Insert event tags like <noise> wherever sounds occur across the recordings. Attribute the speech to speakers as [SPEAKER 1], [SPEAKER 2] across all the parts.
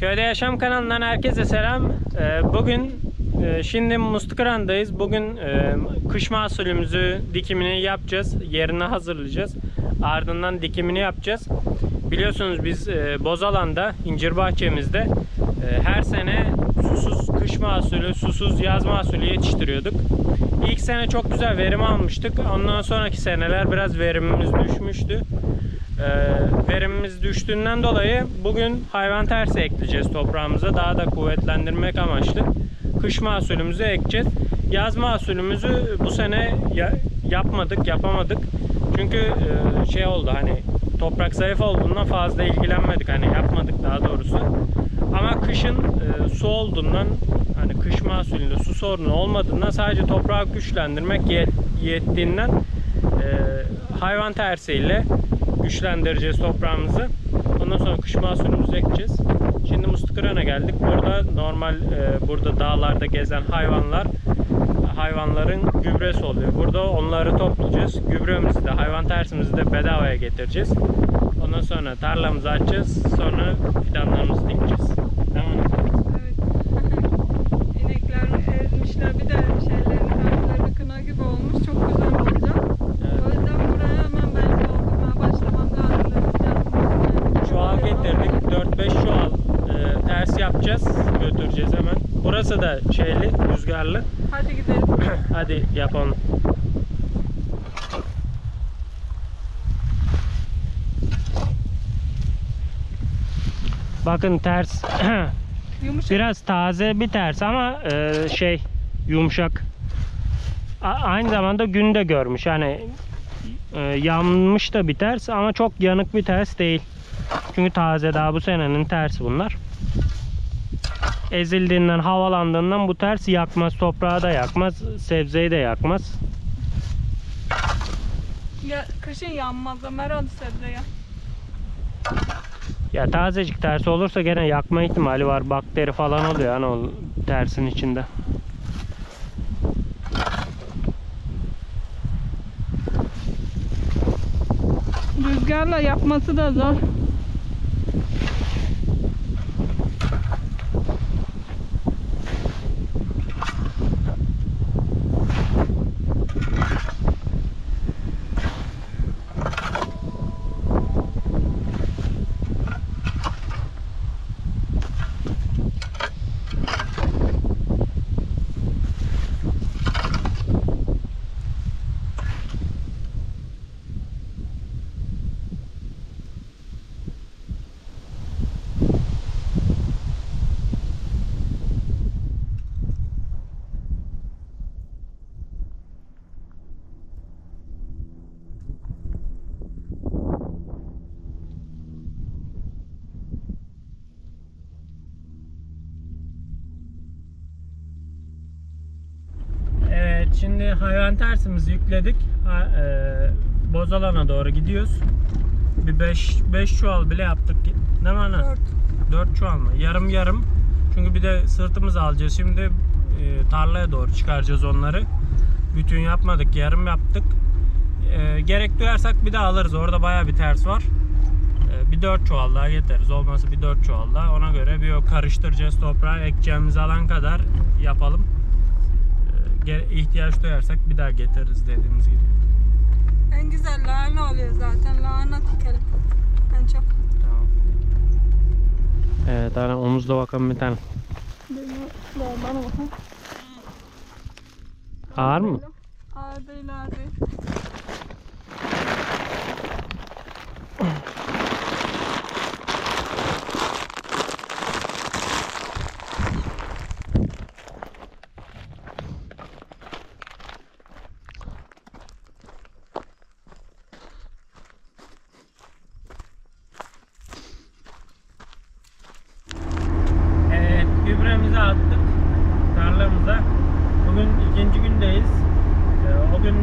[SPEAKER 1] Köyde Yaşam kanalından herkese selam. Ee, Bugün e, şimdi Mustıkıran'dayız. Bugün e, kış mahsulümüzü dikimini yapacağız. Yerini hazırlayacağız. Ardından dikimini yapacağız. Biliyorsunuz biz e, Bozalan'da, incir bahçemizde her sene susuz kış mahsulü, susuz yaz mahsulü yetiştiriyorduk. İlk sene çok güzel verim almıştık. Ondan sonraki seneler biraz verimimiz düşmüştü. Ee, verimimiz düştüğünden dolayı bugün hayvan tersi ekleyeceğiz toprağımıza daha da kuvvetlendirmek amaçlı. Kış mahsulümüzü ekeceğiz. Yaz mahsulümüzü bu sene ya- yapmadık, yapamadık. Çünkü e, şey oldu hani toprak zayıf olduğundan fazla ilgilenmedik hani yapmadık daha doğrusu. Ama kışın e, su olduğundan hani kış mahsulünde su sorunu olmadığından sadece toprağı güçlendirmek yet- yettiğinden e, hayvan tersiyle güçlendireceğiz toprağımızı. Ondan sonra kış mahsulümüzü ekeceğiz. Şimdi Mustıkıran'a geldik. Burada normal e, burada dağlarda gezen hayvanlar hayvanların gübresi oluyor. Burada onları toplayacağız. Gübremizi de hayvan tersimizi de bedavaya getireceğiz. Ondan sonra tarlamızı açacağız. Sonra fidanlarımızı dikeceğiz. Tamam?
[SPEAKER 2] Evet. <laughs> İnekler ezmişler bir de şeylerin kalpleri kına gibi olmuş. Çok güzel olacak.
[SPEAKER 1] Evet.
[SPEAKER 2] O yüzden buraya hemen ben doldurmaya başlamam lazım. dedim.
[SPEAKER 1] Çuval getirdik. 4-5 çuval e, ters yapacağız. Götüreceğiz hemen. Burası da şeyli, rüzgarlı.
[SPEAKER 2] Hadi gidelim. <clears throat>
[SPEAKER 1] Hadi yapalım. Bakın ters <clears throat>
[SPEAKER 2] Yumuşak.
[SPEAKER 1] biraz taze bir ters ama e, şey yumuşak. A- aynı zamanda gün de görmüş. Hani e, yanmış da bir ters ama çok yanık bir ters değil. Çünkü taze daha bu senenin tersi bunlar. Ezildiğinden, havalandığından bu ters yakmaz. Toprağı da yakmaz, sebzeyi de yakmaz.
[SPEAKER 2] Ya, kışın yanmaz Ömer hadi sebze ya.
[SPEAKER 1] Ya tazecik tersi olursa gene yakma ihtimali var. Bakteri falan oluyor hani o tersin içinde.
[SPEAKER 2] Rüzgarla yapması da zor.
[SPEAKER 1] Evet şimdi hayvan tersimizi yükledik. Ha, e, Bozalan'a doğru gidiyoruz. Bir 5 5 çuval bile yaptık. Değil mi ana? 4 çuval mı? Yarım yarım. Çünkü bir de sırtımızı alacağız. Şimdi e, tarlaya doğru çıkaracağız onları. Bütün yapmadık, yarım yaptık. E, gerek duyarsak bir daha alırız. Orada baya bir ters var. E, bir 4 çuval daha getiririz. Olmasa bir 4 çuval daha. Ona göre bir o karıştıracağız toprağı. Ekeceğimiz alan kadar yapalım. İhtiyaç duyarsak bir daha getiririz dediğimiz gibi.
[SPEAKER 2] En güzel lahana oluyor zaten. Lahana dikelim. En çok.
[SPEAKER 1] Tamam. Evet, ana omuzda bakalım bir tane.
[SPEAKER 2] Bana bakın.
[SPEAKER 1] Ağır mı?
[SPEAKER 2] Ağır değil ağır değil.
[SPEAKER 1] Evet, gübremizi attık tarlamıza. Bugün ikinci gündeyiz. Ee, o gün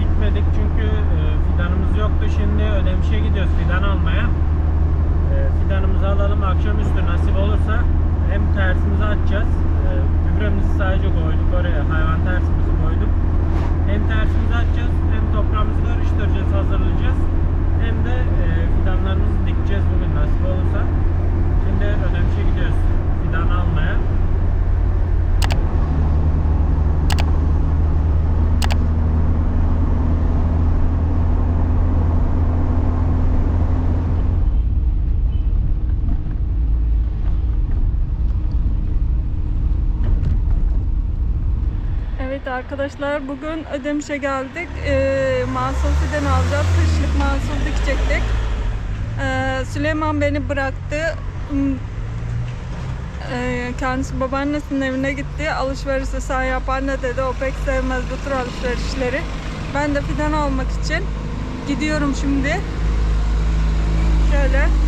[SPEAKER 1] dikmedik çünkü e, fidanımız yoktu. Şimdi Ödemiş'e gidiyoruz fidan almaya. Ee, fidanımızı alalım. Akşamüstü nasip olursa hem tersimizi atacağız. Ee, gübremizi sadece koyduk oraya. Hayvan tersimizi koyduk. Hem tersimizi atacağız hem toprağımızı karıştıracağız, hazırlayacağız. Hem de e, fidanlarımızı dikeceğiz bugün nasip olursa. Şimdi Ödemiş'e gidiyoruz.
[SPEAKER 2] Evet arkadaşlar bugün Ödemiş'e geldik. Ee, mahsul fidan alacağız. Kışlık mahsul dikecektik. Ee, Süleyman beni bıraktı. Hmm, ee, kendisi babaannesinin evine gitti. Alışverişi sen yap anne dedi. O pek sevmez bu tür alışverişleri. Ben de fidan almak için gidiyorum şimdi. Şöyle.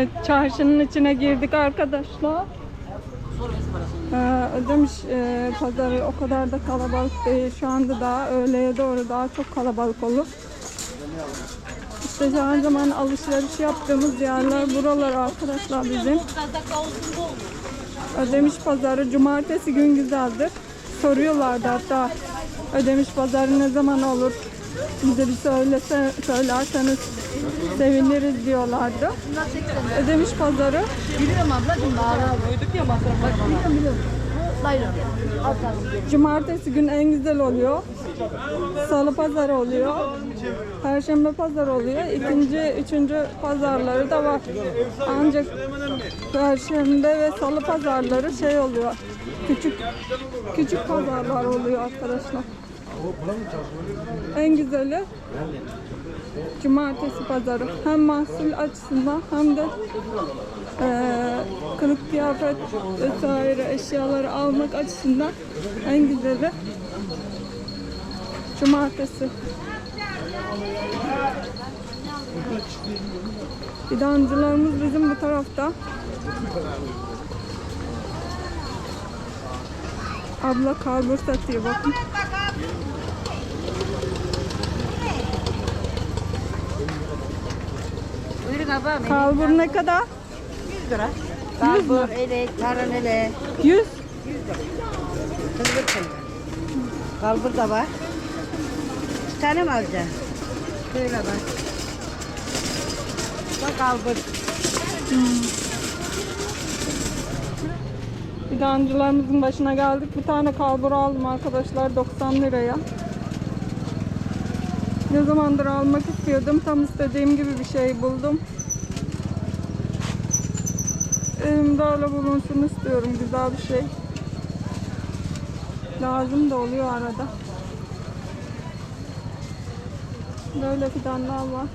[SPEAKER 2] Evet çarşının içine girdik arkadaşlar. Ee, Ödemiş e, pazarı o kadar da kalabalık değil. Şu anda daha öğleye doğru daha çok kalabalık olur. İşte her zaman alışveriş yaptığımız yerler buralar arkadaşlar bizim. Ödemiş pazarı cumartesi gün güzeldir. Soruyorlardı hatta Ödemiş pazarı ne zaman olur? Bize bir söylese, söylerseniz seviniriz diyorlardı. Ödemiş pazarı
[SPEAKER 3] Biliyorum ablacığım bağlı. Duyduk ya masraf. Bak biliyorum biliyorum. Dayı. Alt tarafı.
[SPEAKER 2] Cumartesi gün en güzel oluyor. Salı pazarı oluyor. Perşembe pazarı oluyor. İkinci, üçüncü pazarları da var. Ancak Perşembe ve Salı pazarları şey oluyor. Küçük küçük pazarlar oluyor arkadaşlar. En güzeli Cumartesi pazarı. Hem mahsul açısından hem de eee kılık kıyafet vesaire eşyaları almak açısından en güzeli Cumartesi. Fidancılarımız bizim bu tarafta. Abla kalbur satıyor bakın.
[SPEAKER 3] Buyurun ablam.
[SPEAKER 2] Kalbur ne kadar?
[SPEAKER 3] 100 lira. Kalbur, elek, taranele.
[SPEAKER 2] 100.
[SPEAKER 3] Kızgır kızgır. Kalbur da var. Bir tane mi alacaksın? Şöyle bak. Bak kalbur.
[SPEAKER 2] Fidancılarımızın başına geldik. Bir tane kalbur aldım arkadaşlar 90 liraya. Ne zamandır almak istiyordum. Tam istediğim gibi bir şey buldum. Elimde öyle bulunsun istiyorum. Güzel bir şey. Lazım da oluyor arada. Böyle fidanlar var.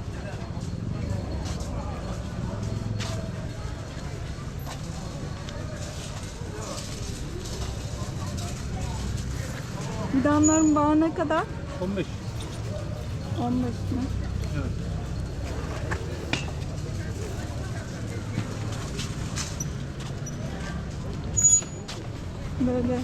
[SPEAKER 2] Fidanların bağı ne kadar?
[SPEAKER 4] 15.
[SPEAKER 2] 15 mi? Böyle.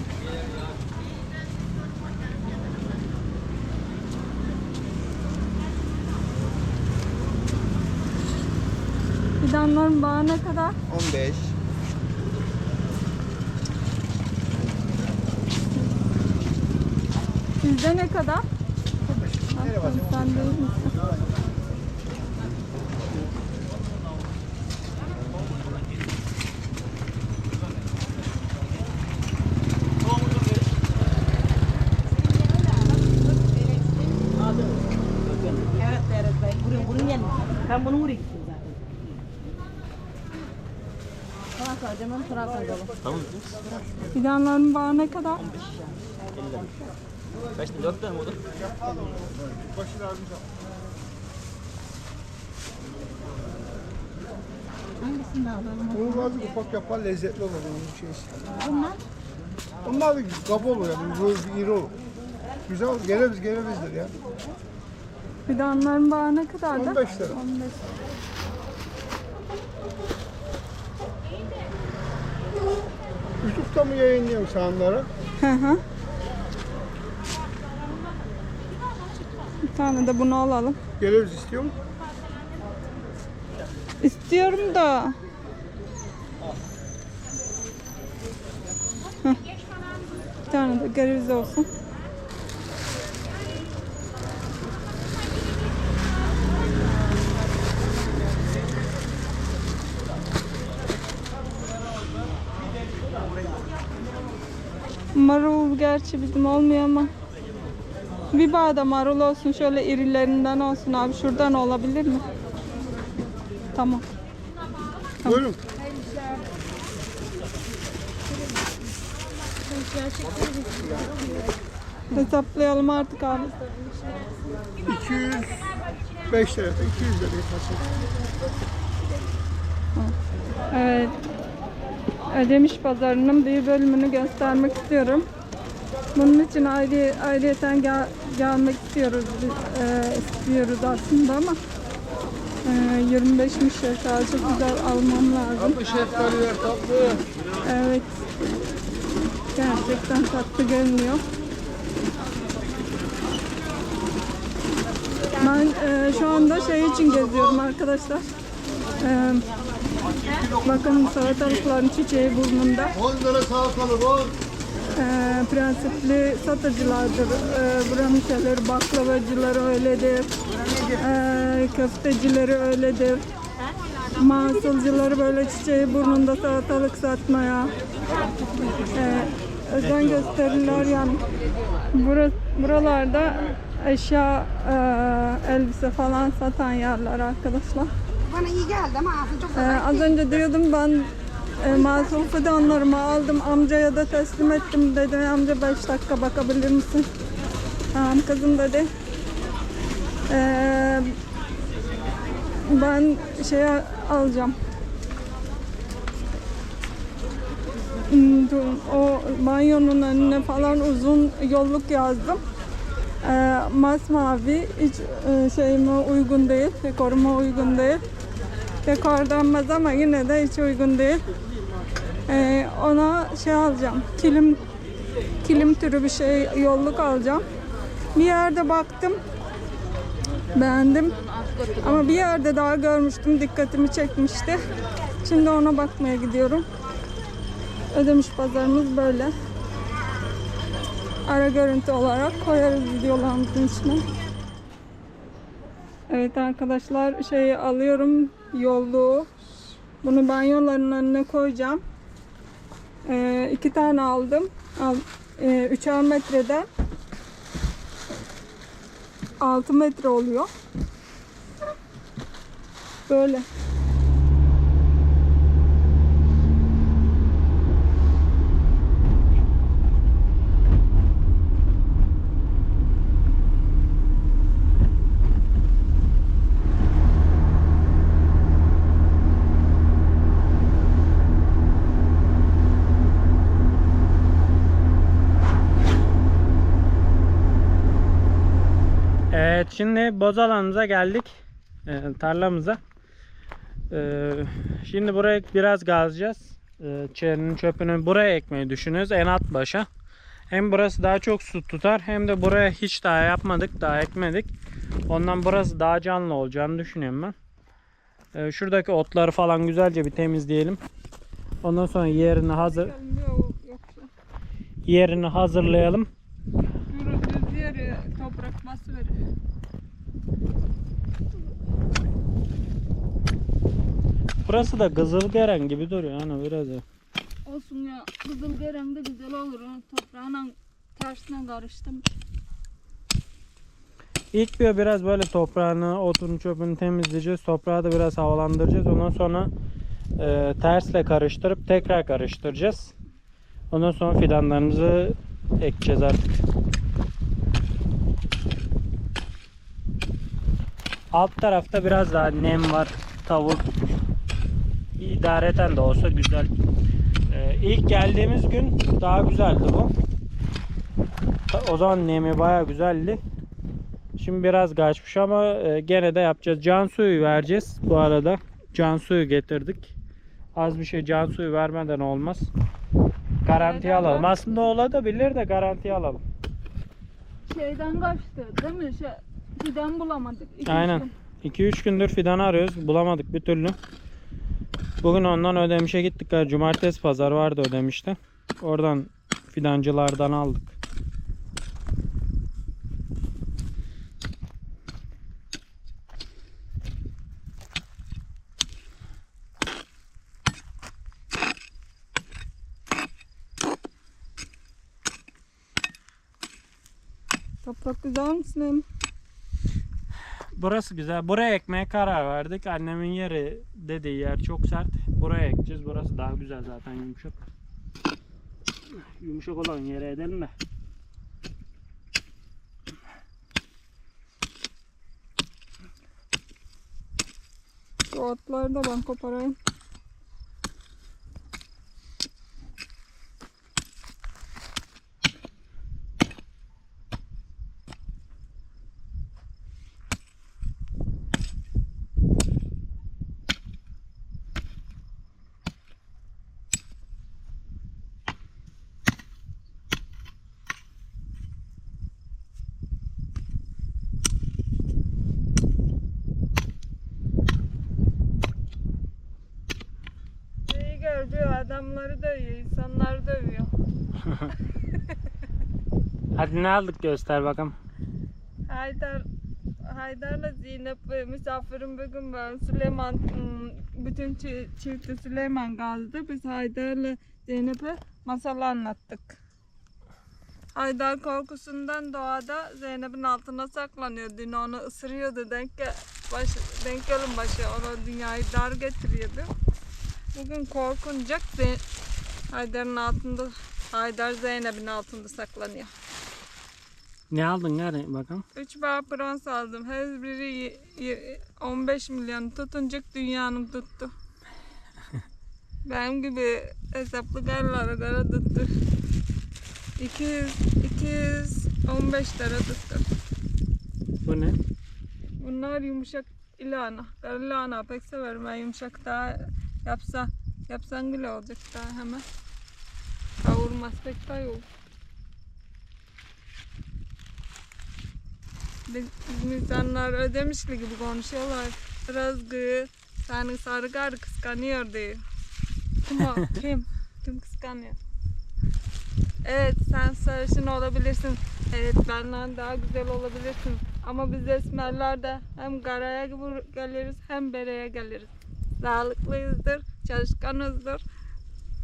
[SPEAKER 2] Fidanların bağı ne kadar?
[SPEAKER 4] 15.
[SPEAKER 2] Sizde ne kadar? Sen değil misin?
[SPEAKER 3] Ben bunu vurayım zaten. Fransa harcamam, Fransa harcamam.
[SPEAKER 2] Tamam. Fidanların bağına kadar?
[SPEAKER 5] 15. 50. Kaçtı? Dört tane mi oldu?
[SPEAKER 3] Başına Hangisini alalım?
[SPEAKER 4] Bunu bazı ufak yapar lezzetli olur onun şeysi. Bunlar? Onlar da kaba olur yani. Bu iri olur. Güzel olur. Gelebiz gelebizdir ya.
[SPEAKER 2] Fidanların bağı ne kadar da?
[SPEAKER 4] 15 lira.
[SPEAKER 2] 15
[SPEAKER 4] lira. YouTube'da mı yayınlıyorsun sanlara?
[SPEAKER 2] Hı hı. Bir tane de bunu alalım.
[SPEAKER 4] Gelebiz istiyor musun?
[SPEAKER 2] İstiyorum da. Heh. Bir tane de gariz olsun. Marul gerçi bizim olmuyor ama. Bir bağda marul olsun. Şöyle irilerinden olsun abi. Şuradan olabilir mi? Tamam. tamam.
[SPEAKER 4] Buyurun.
[SPEAKER 2] Hesaplayalım artık abi.
[SPEAKER 4] 205 lira. 200 lira.
[SPEAKER 2] Evet. Ödemiş pazarının bir bölümünü göstermek istiyorum. Bunun için ayrı, ayrıyeten gel, gelmek istiyoruz biz, e, istiyoruz aslında ama e, 25'miş ya çok güzel almam lazım.
[SPEAKER 4] Bu şeftali ver tatlı.
[SPEAKER 2] Evet. Gerçekten tatlı görünüyor. Ben e, şu anda şey için geziyorum arkadaşlar. E, bakın salatalıkların çiçeği burnunda.
[SPEAKER 4] 10 lira salatalık 10.
[SPEAKER 2] E, prensipli satıcılardır. E, buranın şeyleri baklavacıları öyledir. E, köftecileri öyledir. Masılcıları böyle çiçeği burnunda salatalık satmaya e, özen gösterirler yani. Bura, buralarda eşya, e, elbise falan satan yerler arkadaşlar.
[SPEAKER 5] Bana iyi geldi ama çok
[SPEAKER 2] Ee, az önce diyordum ben e, masum fidanlarımı aldım amcaya da teslim ettim dedi amca 5 dakika bakabilir misin? Tamam kızım dedi. Ee, ben şey alacağım. Hmm, O banyonun önüne falan uzun yolluk yazdım. Ee, masmavi hiç e, şeyime uygun değil, dekoruma uygun değil. Dekor denmez ama yine de hiç uygun değil. Ee, ona şey alacağım. Kilim kilim türü bir şey yolluk alacağım. Bir yerde baktım. Beğendim. Ama bir yerde daha görmüştüm. Dikkatimi çekmişti. Şimdi ona bakmaya gidiyorum. Ödemiş pazarımız böyle. Ara görüntü olarak koyarız videolarımızın içine. Evet arkadaşlar şeyi alıyorum yolluğu. Bunu banyoların önüne koyacağım. Ee, iki tane aldım. Al, e, üçer metreden 6 metre oluyor. Böyle.
[SPEAKER 1] Evet şimdi boz alanımıza geldik. Ee, tarlamıza. Ee, şimdi buraya biraz gazlayacağız. Ee, çerinin çöpünü buraya ekmeyi düşünüyoruz en alt başa. Hem burası daha çok su tutar hem de buraya hiç daha yapmadık daha ekmedik. Ondan burası daha canlı olacağını düşünüyorum ben. Ee, şuradaki otları falan güzelce bir temizleyelim. Ondan sonra yerini hazır yerini hazırlayalım.
[SPEAKER 2] düz yeri toprak bası
[SPEAKER 1] Burası da Kızılgeren gibi duruyor hani biraz. da.
[SPEAKER 3] Olsun ya. Kızıl de güzel olur. Toprağına tersine karıştım.
[SPEAKER 1] İlk bir biraz böyle toprağını, otunu, çöpünü temizleyeceğiz. Toprağı da biraz havalandıracağız. Ondan sonra e, tersle karıştırıp tekrar karıştıracağız. Ondan sonra fidanlarımızı ekeceğiz artık. Alt tarafta biraz daha nem var. Tavuk idareten de olsa güzel. E, ilk geldiğimiz gün daha güzeldi bu. O zaman nemi baya güzeldi. Şimdi biraz kaçmış ama e, gene de yapacağız. Can suyu vereceğiz bu arada. Can suyu getirdik. Az bir şey can suyu vermeden olmaz. Garantiye
[SPEAKER 2] Neden
[SPEAKER 1] alalım.
[SPEAKER 2] bak-
[SPEAKER 1] Aslında olabilir de garantiye alalım.
[SPEAKER 3] Şeyden kaçtı değil mi? Şey, fidan bulamadık. İki
[SPEAKER 1] Aynen.
[SPEAKER 3] gün.
[SPEAKER 1] 2-3 gündür fidan arıyoruz. Bulamadık bir türlü. Bugün ondan Ödemiş'e gittik. Cumartesi pazar vardı Ödemiş'te. Oradan fidancılardan aldık.
[SPEAKER 2] Toprak güzel misin?
[SPEAKER 1] Burası güzel. Buraya ekmeye karar verdik. Annemin yeri dediği yer çok sert. Buraya ekeceğiz. Burası daha güzel zaten yumuşak. Yumuşak olan yere edelim de.
[SPEAKER 2] Şu otları da ben koparayım.
[SPEAKER 1] Ne aldık göster bakalım.
[SPEAKER 2] Haydar Haydar'la Zeynep misafirim bugün ben Süleyman ım, bütün çi- çifti Süleyman kaldı. Biz Haydar'la Zeynep'e masal anlattık. Haydar korkusundan doğada Zeynep'in altına saklanıyor. Dün onu ısırıyordu. Denk, baş, denk gelin başı ona dünyayı dar getiriyordu. Bugün korkunacak Haydar'ın altında Haydar Zeynep'in altında saklanıyor.
[SPEAKER 1] Ne aldın gari bakalım.
[SPEAKER 2] 3 bağ prens aldım. Her biri y- y- 15 milyon tutuncuk dünyanın tuttu. <laughs> Benim gibi hesaplı karlara göre tuttu. 200, 215 lira tuttu.
[SPEAKER 1] Bu ne?
[SPEAKER 2] Bunlar yumuşak ilana. Karı lahana pek severim ben yumuşak daha yapsa yapsan bile olacak daha hemen. Kavurmaz pek daha olur. Bizim insanlar ödemişli gibi konuşuyorlar. Rızgı, seni sarı karı kıskanıyor diyor. Kim o? <laughs> Kim? Kim kıskanıyor? Evet sen sarışın olabilirsin. Evet benden daha güzel olabilirsin. Ama biz esmerler de hem karaya geliriz hem bereye geliriz. Sağlıklıyızdır, çalışkanızdır,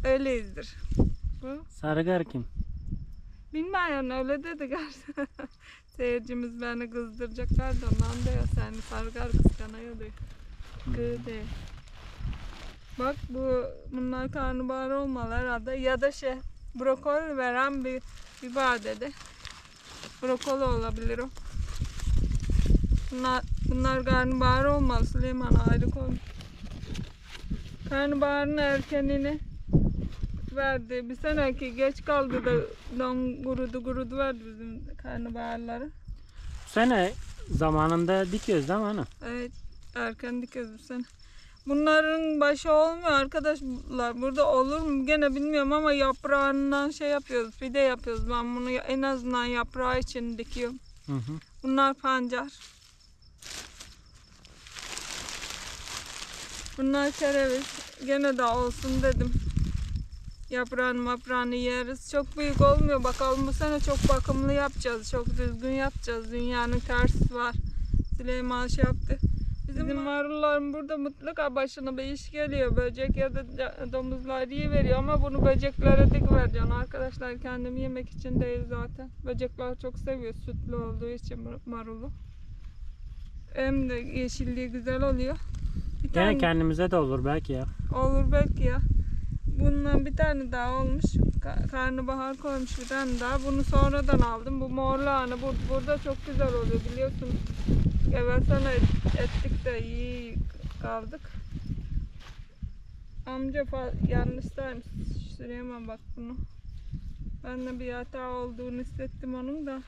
[SPEAKER 2] öyleyizdir. Bu
[SPEAKER 1] Sarı gar kim?
[SPEAKER 2] Bilmiyorum öyle dedi gerçekten. <laughs> Seyircimiz beni kızdıracaklar da ondan da ya seni sargar kıskanıyor diyor. Diyor. Bak bu bunlar karnabahar olmalı herhalde ya da şey brokoli veren bir biber dedi. Brokoli olabilir o. Bunlar, bunlar karnabahar olmalı Süleyman ayrı koymuş. Karnabaharın erkenini verdi. Bir seneki geç kaldı da don gurudu gurudu verdi bizim karnabaharları.
[SPEAKER 1] Bu sene zamanında dikiyoruz değil mi ana?
[SPEAKER 2] Evet erken dikiyoruz bu sene. Bunların başı olmuyor arkadaşlar. Burada olur mu gene bilmiyorum ama yaprağından şey yapıyoruz. Fide yapıyoruz. Ben bunu en azından yaprağı için dikiyorum.
[SPEAKER 1] Hı hı.
[SPEAKER 2] Bunlar pancar. Bunlar kereviz. Gene de olsun dedim. Yaprağını maprağını yeriz. Çok büyük olmuyor. Bakalım bu sene çok bakımlı yapacağız. Çok düzgün yapacağız. Dünyanın tersi var. Süleyman şey yaptı. Bizim marulların burada mutlaka başına bir iş geliyor. Böcek ya da domuzlar yiyiveriyor ama bunu böceklere dik vereceksin. Arkadaşlar kendim yemek için değil zaten. Böcekler çok seviyor sütlü olduğu için mar- marulu. Hem de yeşilliği güzel oluyor. Bir tane-
[SPEAKER 1] kendimize de olur belki ya.
[SPEAKER 2] Olur belki ya. Bundan bir tane daha olmuş. Ka- Karnabahar koymuş bir tane daha. Bunu sonradan aldım. Bu mor lahana bu, burada çok güzel oluyor sana et- ettik de iyi kaldık. Amca fa- yanlış saymış. Süleyman bak bunu. Ben de bir hata olduğunu hissettim onun da.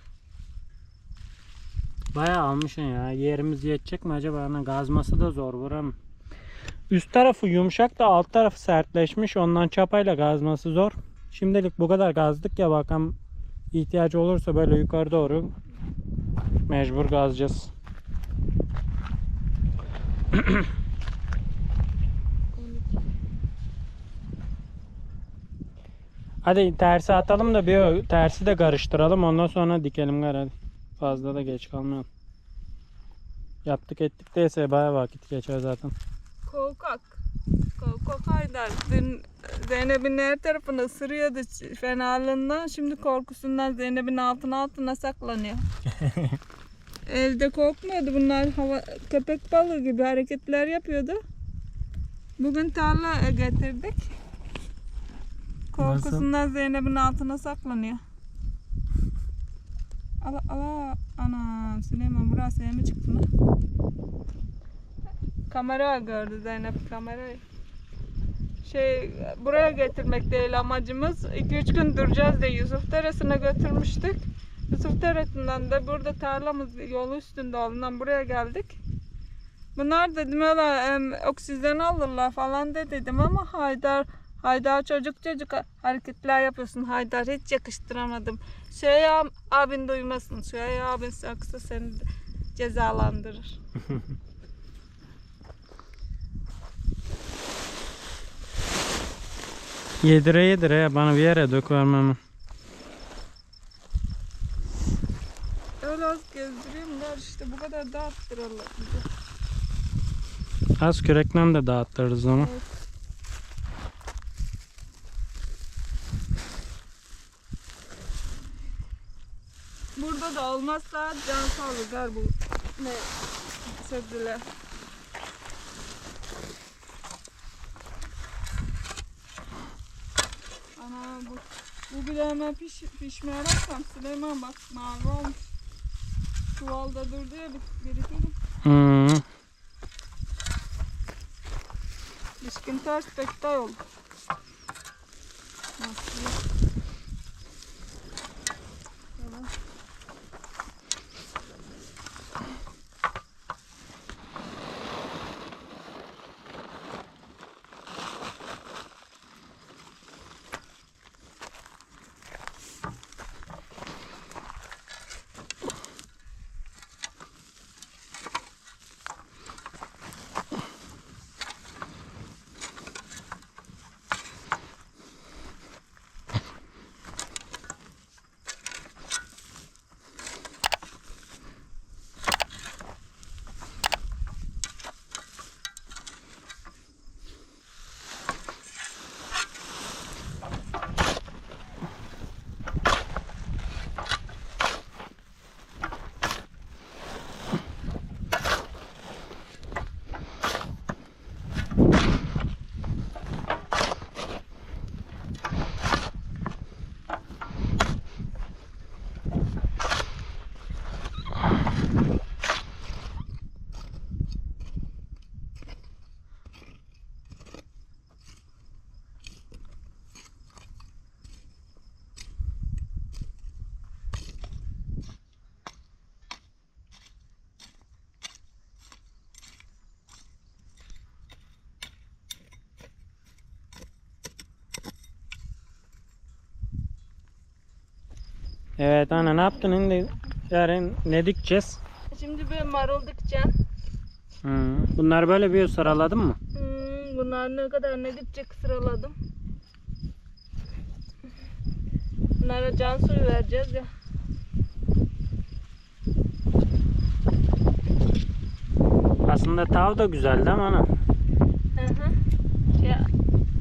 [SPEAKER 1] Bayağı almışsın ya. Yerimiz yetecek mi acaba? Ana gazması da zor buranın. Üst tarafı yumuşak da alt tarafı sertleşmiş. Ondan çapayla gazması zor. Şimdilik bu kadar gazdık ya bakalım ihtiyacı olursa böyle yukarı doğru mecbur gazlayacağız. <clears throat> Hadi tersi atalım da bir tersi de karıştıralım ondan sonra dikelim gar. Fazla da geç kalmayalım. Yaptık ettik değilse bayağı vakit geçer zaten.
[SPEAKER 2] Korkak. Korkak Haydar. Dün Zeynep'in her tarafını ısırıyordu fenalığından. Şimdi korkusundan Zeynep'in altına altına saklanıyor. <laughs> Evde korkmuyordu. Bunlar hava, köpek balığı gibi hareketler yapıyordu. Bugün tarla getirdik. Korkusundan Zeynep'in altına saklanıyor. Ala ala ana Süleyman burası mi çıktı mı? Kamera gördü Zeynep kamerayı. Şey buraya getirmek değil amacımız. 2-3 gün duracağız diye Yusuf Deresi'ne götürmüştük. Yusuf Deresi'nden de burada tarlamız yolu üstünde olduğundan buraya geldik. Bunlar dedim öyle em, oksijen alırlar falan de dedim ama Haydar Haydar çocuk çocuk hareketler yapıyorsun Haydar hiç yakıştıramadım. Şey abin duymasın. Şey abin saksı seni cezalandırır. <laughs>
[SPEAKER 1] Yedire yedire ya bana bir yere dök vermem.
[SPEAKER 2] Öyle az gezdireyim der işte bu kadar dağıttırırlar.
[SPEAKER 1] Az kürekle de dağıtırız onu.
[SPEAKER 2] Burada da olmazsa can sağlıklar bu ne sebzeler. Bu bu bile hemen piş, pişmeye baksam Süleyman bak mavi olmuş. Çuvalda durdu ya bir, biri durdu.
[SPEAKER 1] Hmm.
[SPEAKER 2] Düşkün ters pektay oldu. Nasıl? Tamam.
[SPEAKER 1] Evet anne ne yaptın şimdi? Yarın ne dikeceğiz?
[SPEAKER 2] Şimdi bir marul dikeceğim.
[SPEAKER 1] Hmm. Bunları böyle bir sıraladın mı?
[SPEAKER 2] Hmm, bunlar ne kadar ne gidecek sıraladım. Bunlara can suyu vereceğiz ya.
[SPEAKER 1] Aslında tav da güzeldi ama ana.
[SPEAKER 2] Hı hı. Ya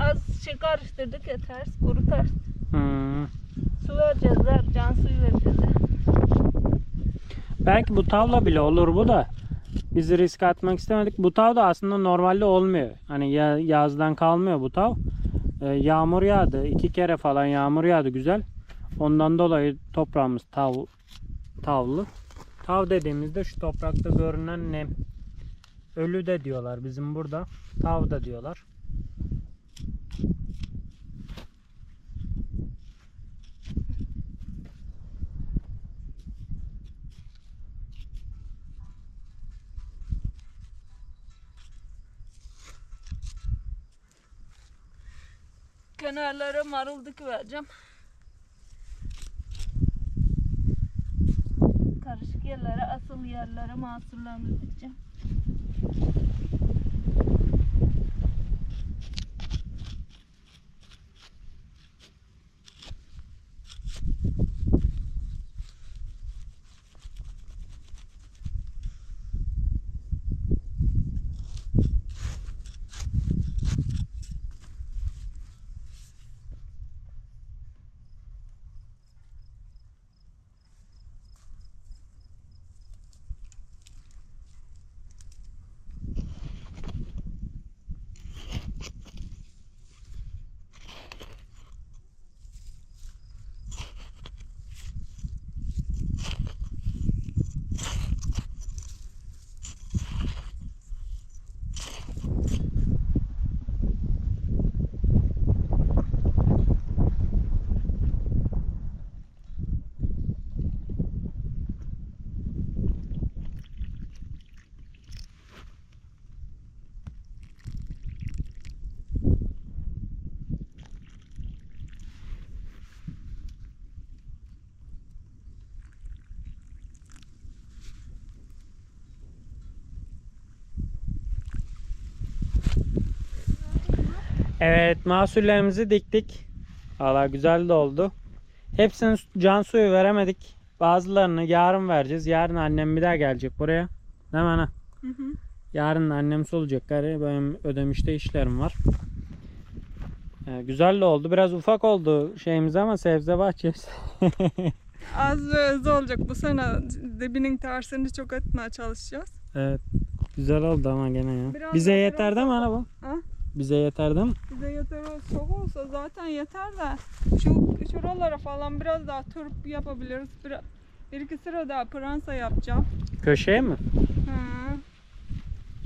[SPEAKER 2] az şey karıştırdık ya ters, kuru ters.
[SPEAKER 1] Hmm.
[SPEAKER 2] Su vereceğiz, ver, can suyu vereceğiz. ya.
[SPEAKER 1] Belki bu tavla bile olur bu da. Biz risk atmak istemedik. Bu tav da aslında normalde olmuyor. Hani ya, yazdan kalmıyor bu tav. Ee, yağmur yağdı. iki kere falan yağmur yağdı güzel. Ondan dolayı toprağımız tav, tavlı. Tav dediğimizde şu toprakta görünen nem. Ölü de diyorlar bizim burada. Tav da diyorlar.
[SPEAKER 2] kenarlara marıldık vereceğim. Karışık yerlere, asıl yerlere mahsurlandırdıkça.
[SPEAKER 1] Evet mahsullerimizi diktik. Valla güzel de oldu. Hepsini can suyu veremedik. Bazılarını yarın vereceğiz. Yarın annem bir daha gelecek buraya. Değil mi ana?
[SPEAKER 2] Hı hı.
[SPEAKER 1] Yarın annem olacak gari. Benim ödemişte işlerim var. Ee, güzel de oldu. Biraz ufak oldu şeyimiz ama sebze bahçesi. <laughs>
[SPEAKER 2] Az ve öz olacak bu sene dibinin tersini çok etmeye çalışacağız.
[SPEAKER 1] evet. Güzel oldu ama gene ya.
[SPEAKER 2] Biraz
[SPEAKER 1] Bize
[SPEAKER 2] daha
[SPEAKER 1] yeter değil mi ana bu?
[SPEAKER 2] Ha?
[SPEAKER 1] Bize yeter mi?
[SPEAKER 2] Bize yeter çok olsa zaten yeter de şu şuralara falan biraz daha turp yapabiliriz. Bir, bir iki sıra daha pransa yapacağım.
[SPEAKER 1] Köşeye mi?
[SPEAKER 2] Hı.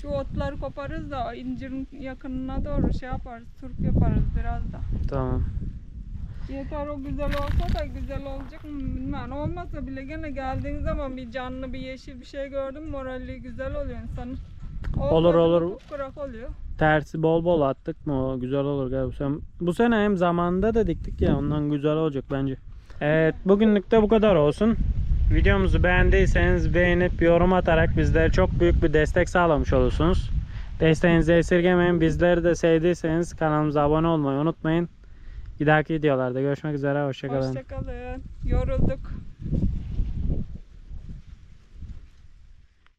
[SPEAKER 2] Şu otları koparız da incirin yakınına doğru şey yaparız, turp yaparız biraz da.
[SPEAKER 1] Tamam.
[SPEAKER 2] Yeter o güzel olsa da güzel olacak mı bilmem. Olmasa bile gene geldiğin zaman bir canlı bir yeşil bir şey gördün mü morali güzel oluyor insanın.
[SPEAKER 1] Olur, olur.
[SPEAKER 2] mı Kupkırak oluyor.
[SPEAKER 1] Tersi bol bol attık mı o güzel olur galiba. Bu sene, bu sene hem zamanında da diktik ya ondan güzel olacak bence. Evet bugünlük de bu kadar olsun. Videomuzu beğendiyseniz beğenip yorum atarak bizlere çok büyük bir destek sağlamış olursunuz. Desteğinizi esirgemeyin. Bizleri de sevdiyseniz kanalımıza abone olmayı unutmayın. Bir dahaki videolarda görüşmek üzere. Hoşçakalın.
[SPEAKER 2] Hoşçakalın. Yorulduk.